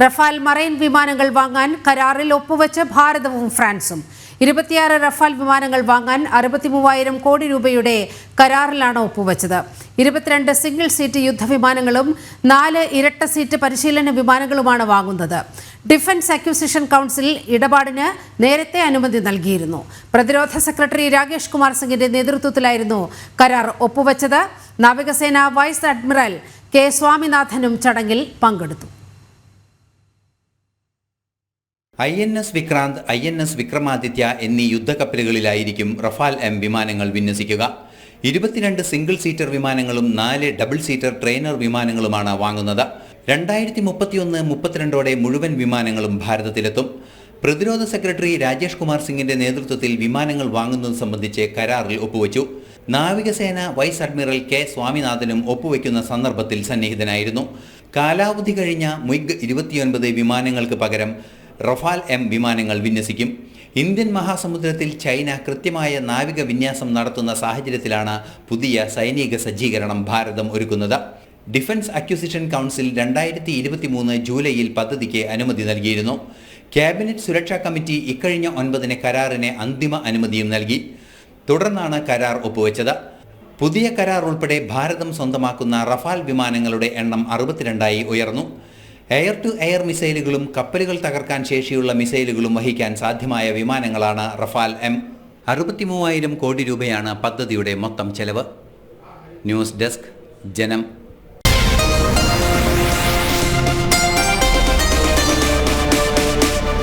Rafale marine വിമാനങ്ങൾ വാങ്ങാൻ കരാറിൽ ഒപ്പുവെച്ച് ഭാരതവും ഫ്രാൻസും. ഇരുപത്തിയാറ് റഫാൽ വിമാനങ്ങൾ വാങ്ങാൻ അറുപത്തി മൂവായിരം കോടി രൂപയുടെ കരാറിലാണ് ഒപ്പുവെച്ചത്. ഇരുപത്തിരണ്ട് സിംഗിൾ സീറ്റ് യുദ്ധവിമാനങ്ങളും നാല് ഇരട്ട സീറ്റ് പരിശീലന വിമാനങ്ങളുമാണ് വാങ്ങുന്നത്. ഡിഫൻസ് അക്വിസിഷൻ കൗൺസിൽ ഇടപാടിന് നേരത്തെ അനുമതി നൽകിയിരുന്നു. പ്രതിരോധ സെക്രട്ടറി രാകേഷ് കുമാർ സിംഗിന്റെ നേതൃത്വത്തിലായിരുന്നു കരാർ ഒപ്പുവെച്ചത്. നാവികസേന വൈസ് അഡ്മിറൽ കെ സ്വാമിനാഥനും ചടങ്ങിൽ പങ്കെടുത്തു. I N S Vikrant I N S Vikramaditya എന്നീ യുദ്ധക്കപ്പലുകളിലായിരിക്കും റഫാൽ എം വിമാനങ്ങൾ വിന്യസിക്കുക. ഇരുപത്തിരണ്ട് സിംഗിൾ സീറ്റർ വിമാനങ്ങളും നാല് ഡബിൾ സീറ്റർ ട്രെയിനർ വിമാനങ്ങളുമാണ് വാങ്ങുന്നത്. രണ്ടായിരത്തി മുപ്പത്തിയൊന്ന് മുപ്പത്തിരണ്ടോടെ മുഴുവൻ വിമാനങ്ങളും ഭാരതത്തിലെത്തും. പ്രതിരോധ സെക്രട്ടറി രാജേഷ് കുമാർ സിംഗിന്റെ നേതൃത്വത്തിൽ വിമാനങ്ങൾ വാങ്ങുന്നത് സംബന്ധിച്ച് കരാറിൽ ഒപ്പുവച്ചു. നാവികസേന വൈസ് അഡ്മിറൽ കെ സ്വാമിനാഥനും ഒപ്പുവയ്ക്കുന്ന സന്ദർഭത്തിൽ സന്നിഹിതനായിരുന്നു. കാലാവധി കഴിഞ്ഞ മുയ്ഗ് ഇരുപത്തിയൊൻപത് വിമാനങ്ങൾക്ക് പകരം റഫാൽ എം വിമാനങ്ങൾ വിന്യസിക്കും. ഇന്ത്യൻ മഹാസമുദ്രത്തിൽ ചൈന കൃത്യമായ നാവിക വിന്യാസം നടത്തുന്ന സാഹചര്യത്തിലാണ് പുതിയ സൈനിക സജ്ജീകരണം ഭാരതം ഒരുക്കുന്നത്. ഡിഫൻസ് അക്വിസിഷൻ കൗൺസിൽ രണ്ടായിരത്തി ഇരുപത്തി മൂന്ന് ജൂലൈയിൽ പദ്ധതിക്ക് അനുമതി നൽകിയിരുന്നു. ക്യാബിനറ്റ് സുരക്ഷാ കമ്മിറ്റി ഇക്കഴിഞ്ഞ ഒൻപതിന് കരാറിന് അന്തിമ അനുമതിയും നൽകി. തുടർന്നാണ് കരാർ ഒപ്പുവെച്ചത്. പുതിയ കരാർ ഉൾപ്പെടെ ഭാരതം സ്വന്തമാക്കുന്ന റഫാൽ വിമാനങ്ങളുടെ എണ്ണം അറുപത്തിരണ്ടായി ഉയർന്നു. എയർ ടു എയർ മിസൈലുകളും കപ്പലുകൾ തകർക്കാൻ ശേഷിയുള്ള മിസൈലുകളും വഹിക്കാൻ സാധ്യമായ വിമാനങ്ങളാണ് റഫാൽ എം. അറുപത്തിമൂവായിരം കോടി രൂപയാണ് പദ്ധതിയുടെ മൊത്തം ചെലവ്. ന്യൂസ് ഡെസ്ക് ജനം.